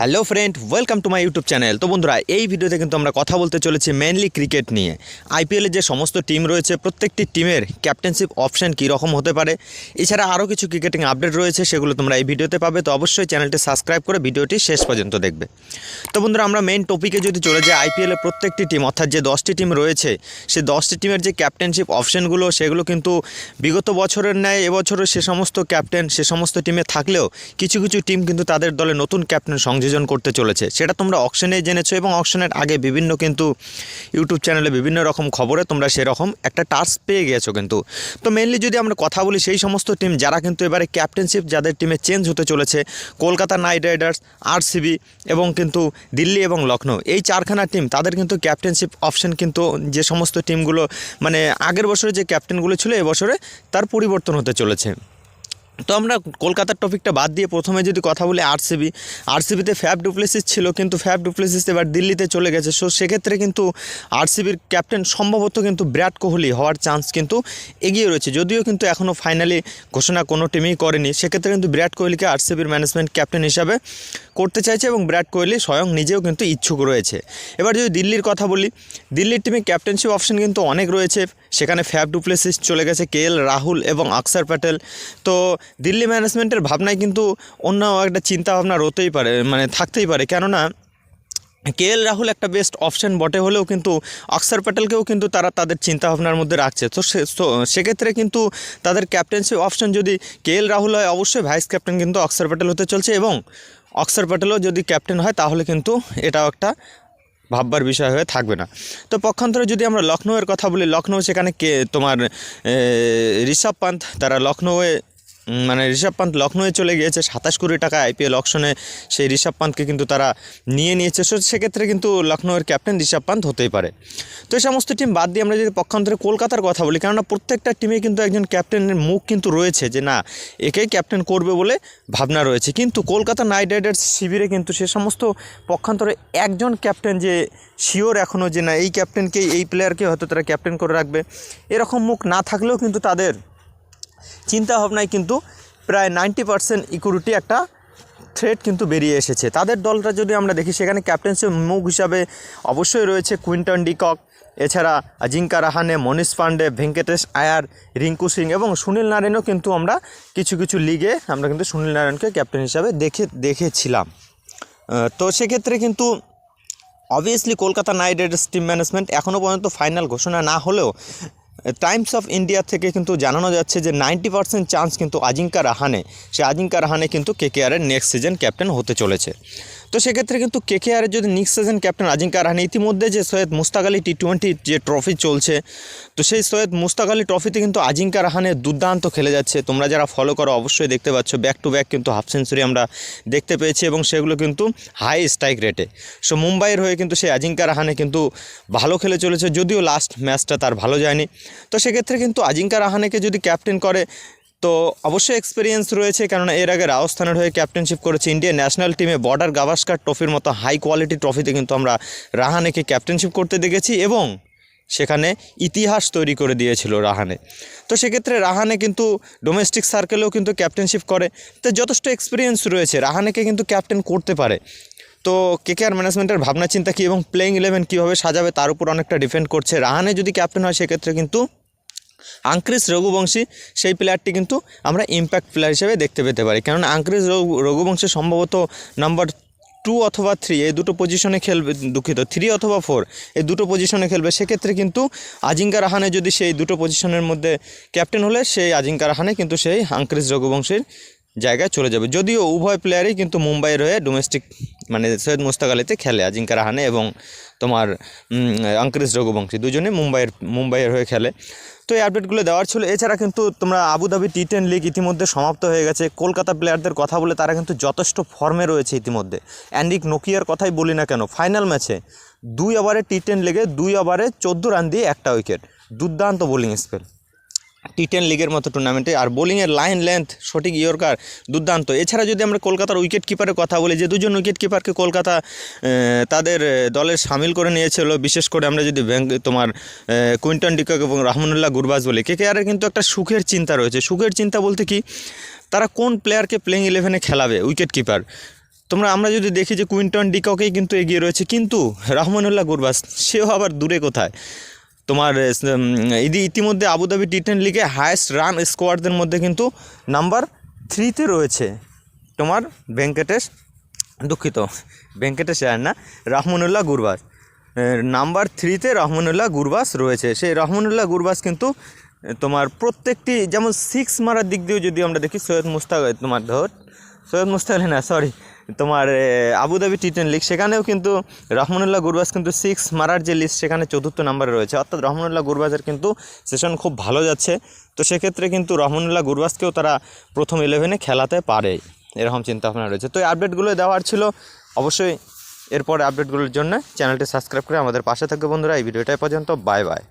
Hello friend welcome to my YouTube channel তো বন্ধুরা, এই ভিডিওতে কিন্তু আমরা কথা বলতে চলেছি মেনলি ক্রিকেট নিয়ে। আইপিএলের যে সমস্ত টিম রয়েছে, প্রত্যেকটি টিমের ক্যাপ্টেনশিপ অপশন কী রকম হতে পারে, এছাড়া আরও কিছু ক্রিকেটিং আপডেট রয়েছে, সেগুলো তোমরা এই ভিডিওতে পাবে। তো অবশ্যই চ্যানেলটি সাবস্ক্রাইব করে ভিডিওটি শেষ পর্যন্ত দেখবে। তো বন্ধুরা, আমরা মেন টপিকে যদি চলে যাই আইপিএলের প্রত্যেকটি টিম অর্থাৎ যে দশটি টিম রয়েছে, সেই দশটি টিমের যে ক্যাপ্টেনশিপ অপশনগুলো সেগুলো কিন্তু বিগত বছরের ন্যায় এবছরও সে সমস্ত ক্যাপ্টেন সে সমস্ত টিমে থাকলেও কিছু কিছু টিম কিন্তু তাদের দলে নতুন ক্যাপ্টেন সংযোজন করতে চলেছে। সেটা তোমরা অকশনে জেনেছো এবং অকশনের আগে বিভিন্ন কিন্তু ইউটিউব চ্যানেলে বিভিন্ন রকম খবরে তোমরা সেরকম একটা টাস্ক পেয়ে গেছো কিন্তু। তো মেনলি যদি আমরা কথা বলি সেই সমস্ত টিম যারা কিন্তু এবারে ক্যাপ্টেনশিপ যাদের টিমে চেঞ্জ হতে চলেছে, কলকাতা নাইট রাইডার্স আরসিবি এবং কিন্তু দিল্লি এবং লখনৌ এই চারখানা টিম তাদের কিন্তু ক্যাপ্টেনশিপ অপশন কিন্তু যে সমস্ত টিমগুলো মানে আগের বছরে যে ক্যাপ্টেনগুলো ছিল, এবছরে তার পরিবর্তন হতে চলেছে। তো আমরা কলকাতার টপিকটা বাদ দিয়ে প্রথমে যদি কথা বলি আরসিবি, আরসিবিতে ফ্যাব ডুপ্লেসিস ছিল, কিন্তু ফ্যাব ডুপ্লেসিস এবার দিল্লিতে চলে গেছে। সো সেক্ষেত্রে কিন্তু আরসিবির ক্যাপ্টেন সম্ভবত কিন্তু বিরাট কোহলি হওয়ার চান্স কিন্তু এগিয়ে রয়েছে। যদিও কিন্তু এখনও ফাইনালি ঘোষণা কোনো টিমই করেনি, সেক্ষেত্রে কিন্তু বিরাট কোহলিকে আরসিবির ম্যানেজমেন্ট ক্যাপ্টেন হিসাবে করতে চাইছে এবং বিরাট কোহলি স্বয়ং নিজেও কিন্তু ইচ্ছুক রয়েছে। এবার যদি দিল্লির কথা বলি, দিল্লির টিমে ক্যাপ্টেনশিপ অপশন কিন্তু অনেক রয়েছে। সেখানে ফ্যাব ডুপ্লেসিস চলে গেছে কে এল, রাহুল এবং অক্ষর প্যাটেল। তো দিল্লি ম্যানেজমেন্টের ভাবনায় কিন্তু অন্য একটা চিন্তা ভাবনা রতেই পারে মানে থাকতেই পারে। কেননা কে এল, রাহুল একটা বেস্ট অপশন বটে হলেও কিন্তু অক্সার প্যাটেলকেও কিন্তু তারা তাদের চিন্তাভাবনার মধ্যে রাখছে। তো সেক্ষেত্রে কিন্তু তাদের ক্যাপ্টেন্সি অপশন যদি কে এল, রাহুল হয়, অবশ্যই ভাইস ক্যাপ্টেন কিন্তু অক্সার প্যাটেল হতে চলছে এবং অক্সার প্যাটেলও যদি ক্যাপ্টেন হয়, তাহলে কিন্তু এটাও একটা ভাববার বিষয় হয়ে থাকবে না। তো পক্ষান্তরে যদি আমরা লখনৌয়ের কথা বলি লখনৌ সেখানে কে? তোমার ঋষভ পান্থ। তারা লখনৌয়ে মানে ঋষভ পান্ত লখনৌয়ে চলে গিয়েছে, সাতাশ কোটি টাকা আইপিএল অকশনে সেই ঋষভ পান্তকে কিন্তু তারা নিয়ে নিয়েছে। সো, সেক্ষেত্রে কিন্তু লখনৌয়ের ক্যাপ্টেন ঋষভ পান্থ হতেই পারে। তো এই সমস্ত টিম বাদ দিয়ে আমরা যদি পক্ষান্তরে কলকাতার কথা বলি, কেননা প্রত্যেকটা টিমে কিন্তু একজন ক্যাপ্টেনের মুখ কিন্তু রয়েছে যে, না, একেই ক্যাপ্টেন করবে বলে ভাবনা রয়েছে। কিন্তু কলকাতা নাইট রাইডার্স শিবিরে কিন্তু সে সমস্ত পক্ষান্তরে একজন ক্যাপ্টেন যে শিওর এখনও যে, না, এই ক্যাপ্টেনকেই এই প্লেয়ারকে হয়তো তারা ক্যাপ্টেন করে রাখবে। এরকম মুখ না থাকলেও কিন্তু তাদের চিন্তা ভাবনায় কিন্তু প্রায় নাইনটি পার্সেন্ট ইকুইরিটি একটা থ্রেট কিন্তু বেরিয়ে এসেছে। তাদের দলটা যদি আমরা দেখি, সেখানে ক্যাপ্টেন্সি মুখ হিসাবে অবশ্যই রয়েছে কুইন্টন ডিকক এছাড়া আজিঙ্কা রাহানে মনীষ পান্ডে ভেঙ্কটেশ আয়ার রিঙ্কু সিং এবং সুনীল নারায়ণও কিন্তু আমরা কিছু কিছু লিগে আমরা কিন্তু সুনীল নারায়ণকে ক্যাপ্টেন হিসাবে দেখে, দেখেছিলাম। তো সেক্ষেত্রে কিন্তু obviously Kolkata Knight Riders team management এখনও পর্যন্ত ফাইনাল ঘোষণা না হলেও টাইমস অফ ইন্ডিয়া থেকে কিন্তু জানানো যাচ্ছে যে নাইনটি পার্সেন্ট চান্স কিন্তু আজিঙ্কা রাহানে, সে আজিঙ্কা রাহানে কিন্তু কেকেআরের নেক্সট সিজন ক্যাপ্টেন হতে চলেছে। তো সেক্ষেত্রে কিন্তু কেকেআরের যদি next season captain Ajinkya Rahane ইতিমধ্যে যে সৈয়দ মুস্তাক আলী টি টোয়েন্টি যে ট্রফি চলছে, তো সেই সৈয়দ মুস্তাক আলী ট্রফিতে কিন্তু আজিঙ্কা রাহানে দুর্দান্ত খেলে যাচ্ছে। তোমরা যারা ফলো করো, অবশ্যই দেখতে পাচ্ছ ব্যাক টু ব্যাক কিন্তু হাফ সেঞ্চুরি আমরা দেখতে পেয়েছি এবং সেগুলো কিন্তু হাই স্ট্রাইক রেটে সো মুম্বাইয়ের হয়ে কিন্তু সেই আজিঙ্কা রাহানে কিন্তু ভালো খেলে চলেছে, যদিও লাস্ট ম্যাচটা তার ভালো যায়নি। তো সেক্ষেত্রে কিন্তু আজিঙ্কা রাহানেকে যদি ক্যাপ্টেন করে তো অবশ্যই এক্সপিরিয়েন্স রয়েছে কেননা এর আগে রাজস্থানের হয়ে ক্যাপ্টেনশিপ করেছে ইন্ডিয়ান ন্যাশনাল টিমে বর্ডার গাভাস্কার ট্রফির মতো হাই কোয়ালিটি ট্রফিতে কিন্তু আমরা রাহানেকে ক্যাপ্টেনশিপ করতে দেখেছি এবং সেখানে ইতিহাস তৈরি করে দিয়েছিল রাহানে। তো সেক্ষেত্রে রাহানে কিন্তু ডোমেস্টিক সার্কেলেও কিন্তু ক্যাপ্টেনশিপ করে। তো যথেষ্ট এক্সপিরিয়েন্স রয়েছে, রাহানেকে কিন্তু ক্যাপ্টেন করতে পারে। তো কেকেআর ম্যানেজমেন্টের ভাবনা চিন্তা কী এবং প্লেইং ইলেভেন কীভাবে সাজাবে তার উপর অনেকটা ডিপেন্ড করছে। রাহানে যদি ক্যাপ্টেন হয়, সেক্ষেত্রে কিন্তু আঙ্ক্রিস রঘুবংশী, সেই প্লেয়ারটি কিন্তু আমরা ইম্প্যাক্ট প্লেয়ার হিসেবে দেখতে পেতে পারি। কেননা আঙ্ক্রিস রঘু- রঘুবংশী সম্ভবত নাম্বার টু অথবা থ্রি এই দুটো পজিশনে খেলবে, দুঃখিত থ্রি অথবা ফোর এই দুটো পজিশনে খেলবে। সেক্ষেত্রে কিন্তু আজিঙ্কা রাহানে যদি সেই দুটো পজিশনের মধ্যে ক্যাপ্টেন হলে, সেই আজিঙ্কা রাহানে কিন্তু সেই আঙ্ক্রিস রঘুবংশীর জায়গায় চলে যাবে। যদিও উভয় প্লেয়ারই কিন্তু মুম্বাইয়ের হয়ে ডোমেস্টিক মানে সৈয়দ মুস্তাক আলীতে খেলে, আজিঙ্কা রাহানে এবং তোমার আঙ্ক্রিস রঘুবংশী দুজনে মুম্বাইয়ের মুম্বাইয়ের হয়ে খেলে। তো এই আপডেটগুলো দেওয়ার ছিল। এছাড়া কিন্তু তোমরা আবুধাবি টি টেন লিগ ইতিমধ্যে সমাপ্ত হয়ে গেছে। কলকাতা প্লেয়ারদের কথা বলে তারা কিন্তু যথেষ্ট ফর্মে রয়েছে ইতিমধ্যে। অ্যান্ডিক নোকিয়ার কথাই বলি না কেন ফাইনাল ম্যাচে দুই ওভারে টি টেন লিগে দুই ওভারে চোদ্দ রান দিয়ে একটা উইকেট দুর্দান্ত বোলিং স্পেল টি টেন লিগের মতো টুর্নামেন্টে আর বোলিংয়ের লাইন লেন্থ সঠিক ইয়র্কার, দুর্দান্ত। এছাড়া যদি আমরা কলকাতার উইকেট কিপারের কথা বলি, যে দুজন উইকেট কিপারকে কলকাতা তাদের দলে সামিল করে নিয়েছিল, বিশেষ করে আমরা যদি ব্যাঙ্ক তোমার কুইন্টন ডিকক এবং রহমানুল্লাহ গুরবাজ বলি কে কেআরের কিন্তু একটা সুখের চিন্তা রয়েছে। সুখের চিন্তা বলতে কি, তারা কোন প্লেয়ারকে প্লেইং ইলেভেনে খেলাবে উইকেট কিপার তোমরা, আমরা যদি দেখি যে কুইন্টন ডিককেই কিন্তু এগিয়ে রয়েছে, কিন্তু রহমানুল্লাহ গুরবাস সেও আবার দূরে কোথায়? তোমার ইদি, ইতিমধ্যে আবুধাবি টি টেন লিগে হায়েস্ট রান স্কোয়াডদের মধ্যে কিন্তু নাম্বার থ্রিতে রয়েছে তোমার ভেঙ্কটেশ, দুঃখিত, ভেঙ্কটেশ আয়ার না, রহমানুল্লাহ গুরবাস নাম্বার থ্রিতে রহমানুল্লাহ গুরবাস রয়েছে। সেই রহমানুল্লাহ গুরবাস কিন্তু তোমার প্রত্যেকটি, যেমন সিক্স মারার দিক দিয়েও যদি আমরা দেখি, সৈয়দ মুস্তাক, তোমার ধর সৈয়দ মুস্তাক না সরি তোমার আবুধাবি টি টেন লিগ সেখানেও কিন্তু রহমানুল্লাহ গুরবাস কিন্তু সিক্স মারার যে লিস্ট সেখানে চতুর্থ নাম্বারে রয়েছে। অর্থাৎ রহমানুল্লাহ গুরবাসের কিন্তু সেশন খুব ভালো যাচ্ছে। তো সেক্ষেত্রে কিন্তু রহমানুল্লাহ গুরবাসকেও তারা প্রথম ইলেভেনে খেলাতে পারে, এরকম চিন্তা ভাবনা রয়েছে। তো এই আপডেটগুলো দেওয়ার ছিল। অবশ্যই এরপরে আপডেটগুলোর জন্য চ্যানেলটি সাবস্ক্রাইব করে আমাদের পাশে থাকবে বন্ধুরা। এই ভিডিওটাই পর্যন্ত। Bye bye